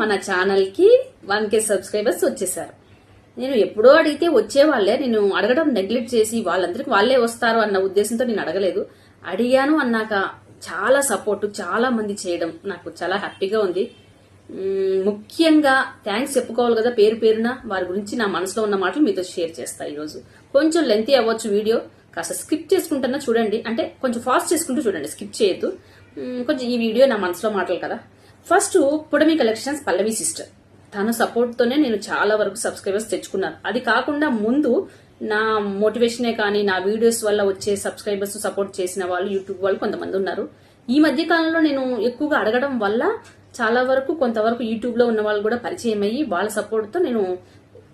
మన ఛానల్కి one K subscribers వచ్చేసారు నేను ఎప్పుడో అడిగితే వచ్చేవాళ్ళే నేను అడగడం నెగ్లెక్ట్ చేసి వాళ్ళందరికీ వాళ్ళే వస్తారు అన్న ఉద్దేశంతో నేను అడగలేదు. అడిగాను అన్నాక చాలా సపోర్ట్ చాలా మంది చేయడం నాకు చాలా హ్యాపీగా ఉంది. ముఖ్యంగా థ్యాంక్స్ చెప్పుకోవాలి కదా పేరు పేరున. వారి గురించి నా మనసులో ఉన్న మాటలు మీతో షేర్ చేస్తా ఈరోజు. కొంచెం లెంతీ అవ్వచ్చు వీడియో. కాస్త స్కిప్ చేసుకుంటున్నా చూడండి. అంటే కొంచెం ఫాస్ట్ చేసుకుంటూ చూడండి. స్కిప్ చేయొద్దు. కొంచెం ఈ వీడియో నా మనసులో మాటలు కదా. ఫస్ట్ పుడమి కలెక్షన్స్ పల్లవి సిస్టర్. తన సపోర్ట్తోనే నేను చాలా వరకు సబ్స్క్రైబర్స్ తెచ్చుకున్నాను. అది కాకుండా ముందు నా మోటివేషనే కానీ నా వీడియోస్ వల్ల వచ్చే సబ్స్క్రైబర్స్ సపోర్ట్ చేసిన వాళ్ళు యూట్యూబ్ వాళ్ళు కొంతమంది ఉన్నారు. ఈ మధ్య కాలంలో నేను ఎక్కువగా అడగడం వల్ల చాలా వరకు కొంతవరకు యూట్యూబ్లో ఉన్న వాళ్ళు కూడా పరిచయం అయ్యి వాళ్ళ సపోర్ట్తో నేను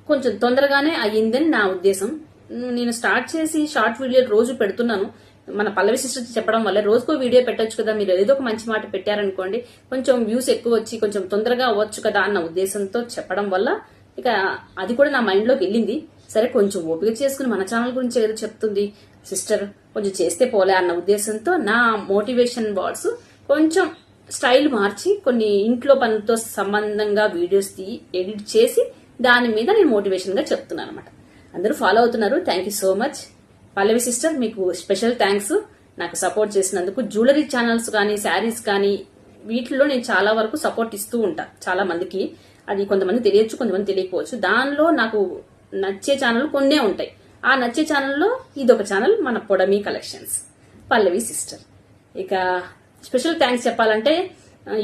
కొంచెం తొందరగానే అయ్యిందని నా ఉద్దేశం. నేను స్టార్ట్ చేసి షార్ట్ వీడియో రోజు పెడుతున్నాను. మన పల్లవి సిస్టర్ చెప్పడం వల్ల రోజుకో వీడియో పెట్టొచ్చు కదా మీరు ఏదో ఒక మంచి మాట పెట్టారనుకోండి కొంచెం వ్యూస్ ఎక్కువ వచ్చి కొంచెం తొందరగా అవ్వచ్చు కదా అన్న ఉద్దేశంతో చెప్పడం వల్ల ఇక అది కూడా నా మైండ్లోకి వెళ్ళింది. సరే కొంచెం ఓపిక చేసుకుని మన ఛానల్ గురించి ఏదో చెప్తుంది సిస్టర్ కొంచెం చేస్తే పోలే అన్న ఉద్దేశంతో నా మోటివేషన్ వర్డ్స్ కొంచెం స్టైల్ మార్చి కొన్ని ఇంట్లో పనులతో సంబంధంగా వీడియోస్ తీ ఎడిట్ చేసి దాని మీద నేను మోటివేషన్గా చెప్తున్నాను అనమాట అందరూ ఫాలో అవుతున్నారు. Thank you so much. Pallavi sister మీకు స్పెషల్ థ్యాంక్స్ నాకు సపోర్ట్ చేసినందుకు జ్యువెలరీ ఛానల్స్ కానీ శారీస్ కానీ వీటిల్లో నేను చాలా వరకు సపోర్ట్ ఇస్తూ ఉంటా చాలా మందికి. అది కొంతమంది తెలియచ్చు కొంతమంది తెలియకపోవచ్చు. దానిలో నాకు నచ్చే ఛానల్ కొన్నే ఉంటాయి. ఆ నచ్చే ఛానల్లో ఇదొక ఛానల్ మన పొడమి కలెక్షన్స్. పల్లవి సిస్టర్. ఇక స్పెషల్ థ్యాంక్స్ చెప్పాలంటే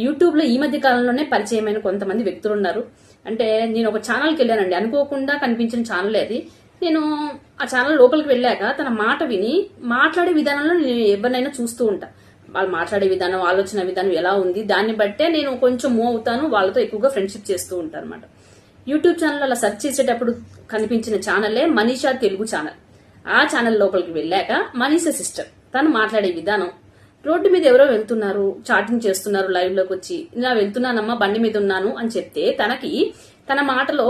యూట్యూబ్లో ఈ మధ్య కాలంలోనే పరిచయమైన కొంతమంది వ్యక్తులు ఉన్నారు అంటే నేను ఒక ఛానల్కి వెళ్ళానండి. అనుకోకుండా కనిపించిన ఛానల్ అది. నేను ఆ ఛానల్ లోపలికి వెళ్ళాక తన మాట విని మాట్లాడే విధానంలో నేను ఎవరినైనా చూస్తూ ఉంటా. వాళ్ళు మాట్లాడే విధానం ఆలోచన విధానం ఎలా ఉంది దాన్ని బట్టే నేను కొంచెం మూవ్ అవుతాను వాళ్ళతో ఎక్కువగా ఫ్రెండ్షిప్ చేస్తూ ఉంటాను అనమాట యూట్యూబ్ ఛానల్ అలా సెర్చ్ చేసేటప్పుడు కనిపించిన ఛానలే మనీషా తెలుగు ఛానల్ ఆ ఛానల్ లోపలికి వెళ్ళాక మనీషా సిస్టర్ తను మాట్లాడే విధానం రోడ్డు మీద ఎవరో వెళ్తున్నారు చాటింగ్ చేస్తున్నారు లైవ్లోకి వచ్చి ఇలా వెళ్తున్నానమ్మా బండి మీద ఉన్నాను అని చెప్తే తనకి తన మాటలో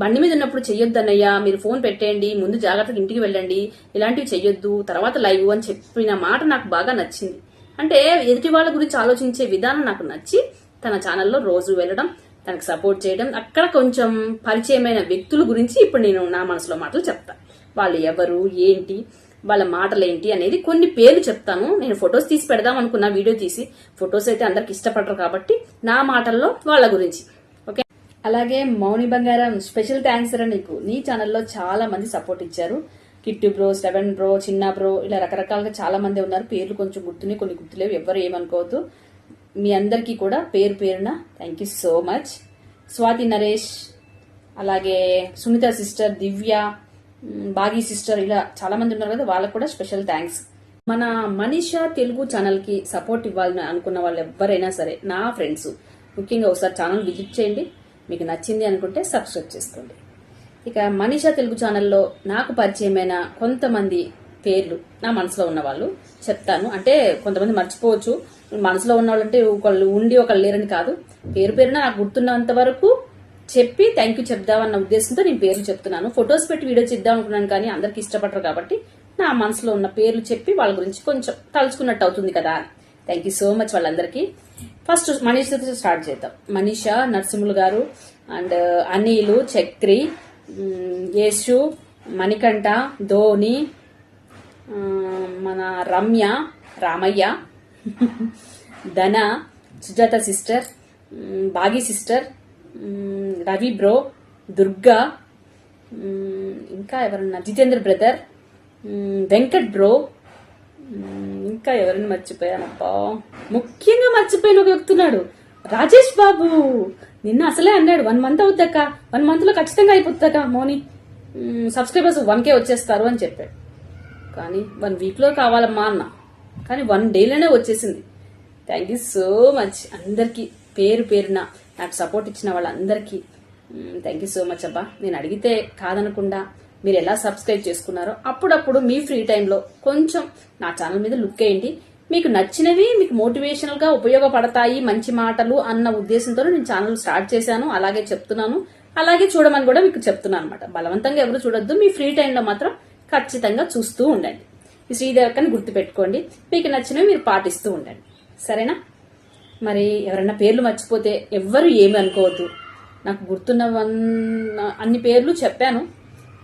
బండి మీద ఉన్నప్పుడు చెయ్యొద్దన్నయ్యా మీరు ఫోన్ పెట్టేయండి ముందు జాగ్రత్తగా ఇంటికి వెళ్ళండి ఇలాంటివి చెయ్యొద్దు తర్వాత లైవ్ అని చెప్పిన మాట నాకు బాగా నచ్చింది. అంటే ఎదుటి వాళ్ళ గురించి ఆలోచించే విధానం నాకు నచ్చి తన ఛానల్లో రోజు వెళ్ళడం తనకు సపోర్ట్ చేయడం అక్కడ కొంచెం పరిచయమైన వ్యక్తుల గురించి ఇప్పుడు నేను నా మనసులో మాటలు చెప్తా. వాళ్ళు ఎవరు ఏంటి వాళ్ళ మాటలు ఏంటి అనేది కొన్ని పేర్లు చెప్తాను. నేను ఫొటోస్ తీసి పెడదాం అనుకున్నా వీడియో తీసి ఫొటోస్ అయితే అందరికి ఇష్టపడరు కాబట్టి నా మాటల్లో వాళ్ళ గురించి. అలాగే మౌని బంగారం స్పెషల్ థ్యాంక్స్ రా నీకు. నీ ఛానల్లో చాలా మంది సపోర్ట్ ఇచ్చారు. కిట్టు బ్రో సెవెన్ బ్రో చిన్న బ్రో ఇలా రకరకాలుగా చాలా మంది ఉన్నారు. పేర్లు కొంచెం గుర్తున్నాయి కొన్ని గుర్తులేవు ఎవరు ఏమనుకోవద్దు. మీ అందరికీ కూడా పేరు పేరున thank you so much Swathi Naresh అలాగే సునీత సిస్టర్ దివ్య బాగీ బాగి సిస్టర్ ఇలా చాలా మంది ఉన్నారు కదా వాళ్ళకు కూడా స్పెషల్ థ్యాంక్స్ మన మనీషా తెలుగు ఛానల్కి సపోర్ట్ ఇవ్వాలని అనుకున్న వాళ్ళు ఎవరైనా సరే నా ఫ్రెండ్స్ ముఖ్యంగా ఒకసారి ఛానల్ విజిట్ చేయండి. మీకు నచ్చింది అనుకుంటే సబ్స్క్రైబ్ చేసుకోండి. ఇక మనీషా తెలుగు ఛానల్లో నాకు పరిచయమైన కొంతమంది పేర్లు నా మనసులో ఉన్న వాళ్ళు చెప్తాను. అంటే కొంతమంది మర్చిపోవచ్చు. మనసులో ఉన్న వాళ్ళంటే ఒకళ్ళు ఉండి ఒకళ్ళు లేరని కాదు. పేరు పేరున నాకు గుర్తున్నంత వరకు చెప్పి థ్యాంక్ యూ చెప్దామన్న ఉద్దేశంతో నేను పేర్లు చెప్తున్నాను. ఫొటోస్ పెట్టి వీడియో చేద్దాం అనుకున్నాను కానీ అందరికి ఇష్టపడరు కాబట్టి నా మనసులో ఉన్న పేర్లు చెప్పి వాళ్ళ గురించి కొంచెం తలుచుకున్నట్టు అవుతుంది కదా. థ్యాంక్ యూ సో మచ్ వాళ్ళందరికీ. ఫస్ట్ మనీషతో స్టార్ట్ చేద్దాం. మనీష నరసింహులు గారు అండ్ అనిలు చక్రి యేసు మణికంఠ ధోని మన Ramya Ramaiah Dhana Sujatha sister Bagi sister Ravi bro Durga ఇంకా ఎవరన్నా జితేంద్ర బ్రదర్ వెంకట్ బ్రో ఇంకా ఎవరిని మర్చిపోయానబ్బా ముఖ్యంగా మర్చిపోయిన ఒక వ్యక్తున్నాడు. రాజేష్ బాబు. నిన్న అసలే అన్నాడు వన్ మంత్ అవుద్దక్క? వన్ మంత్లో ఖచ్చితంగా అయిపోతుందక్క మోని? సబ్స్క్రైబర్స్ వన్ కే వచ్చేస్తారు అని చెప్పాడు. కానీ వన్ వీక్లో కావాలమ్మా అన్న. కానీ వన్ డేలోనే వచ్చేసింది. థ్యాంక్ యూ సో మచ్ అందరికీ పేరు పేరున నాకు సపోర్ట్ ఇచ్చిన వాళ్ళందరికీ. థ్యాంక్ యూ సో మచ్ అబ్బా. నేను అడిగితే కాదనకుండా మీరు ఎలా సబ్స్క్రైబ్ చేసుకున్నారో అప్పుడప్పుడు మీ ఫ్రీ టైంలో కొంచెం నా ఛానల్ మీద లుక్ వేయండి. మీకు నచ్చినవి మీకు మోటివేషనల్గా ఉపయోగపడతాయి మంచి మాటలు అన్న ఉద్దేశంతో నేను ఛానల్ స్టార్ట్ చేశాను. అలాగే చెప్తున్నాను. అలాగే చూడమని కూడా మీకు చెప్తున్నాను అనమాట బలవంతంగా ఎవరు చూడొద్దు. మీ ఫ్రీ టైంలో మాత్రం ఖచ్చితంగా చూస్తూ ఉండండి. ఈ శ్రీదేవకని గుర్తుపెట్టుకోండి. మీకు నచ్చినవి మీరు పాటిస్తూ ఉండండి. సరేనా? మరి ఎవరైనా పేర్లు మర్చిపోతే ఎవ్వరు ఏమి అనుకోవద్దు. నాకు గుర్తున్న వన్ అన్ని పేర్లు చెప్పాను.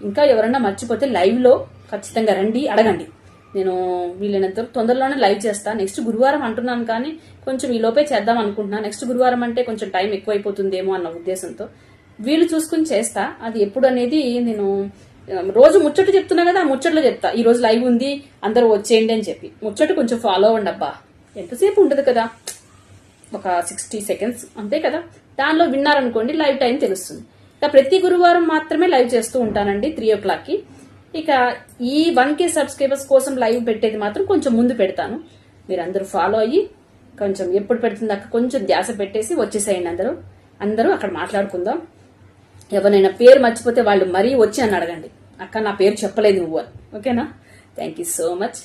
ఇంకా ఎవరన్నా మర్చిపోతే లైవ్లో ఖచ్చితంగా రండి అడగండి. నేను వీలైనంత తొందరలోనే లైవ్ చేస్తా. నెక్స్ట్ గురువారం అంటున్నాను కానీ కొంచెం ఈ లోపే చేద్దాం అనుకుంటున్నాను నెక్స్ట్ గురువారం అంటే కొంచెం టైం ఎక్కువైపోతుందేమో అన్న ఉద్దేశంతో వీలు చూసుకుని చేస్తా. అది ఎప్పుడు అనేది నేను రోజు ముచ్చట చెప్తున్నా కదా ఆ ముచ్చట్లో చెప్తా. ఈ రోజు లైవ్ ఉంది అందరూ వచ్చేయండి అని చెప్పి. ముచ్చట కొంచెం ఫాలో అవ్వండి అబ్బా. ఎంతసేపు ఉండదు కదా? ఒక సిక్స్టీ సెకండ్స్ అంతే కదా? దానిలో విన్నారనుకోండి లైవ్ టైం తెలుస్తుంది. ప్రతి గురువారం మాత్రమే లైవ్ చేస్తూ ఉంటానండి త్రీ ఓ క్లాక్కి ఇక ఈ వన్ కే సబ్స్క్రైబర్స్ కోసం లైవ్ పెట్టేది మాత్రం కొంచెం ముందు పెడతాను. మీరు అందరూ ఫాలో అయ్యి కొంచెం ఎప్పుడు పెడుతుంది అక్కడ కొంచెం ధ్యాస పెట్టేసి వచ్చేసేయండి అందరూ. అందరూ అక్కడ మాట్లాడుకుందాం. ఎవరైనా పేరు మర్చిపోతే వాళ్ళు మరీ వచ్చి అని అడగండి. అక్క నా పేరు చెప్పలేదు నువ్వు ఓకేనా? థ్యాంక్ యూ సో మచ్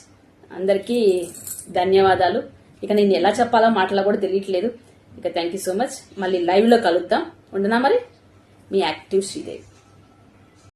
అందరికీ ధన్యవాదాలు. ఇక నేను ఎలా చెప్పాలో మాటలా కూడా తెలియట్లేదు. ఇక థ్యాంక్ యూ సో మచ్ మళ్ళీ లైవ్లో కలుద్దాం. ఉండనా మరి? me active Sridevi.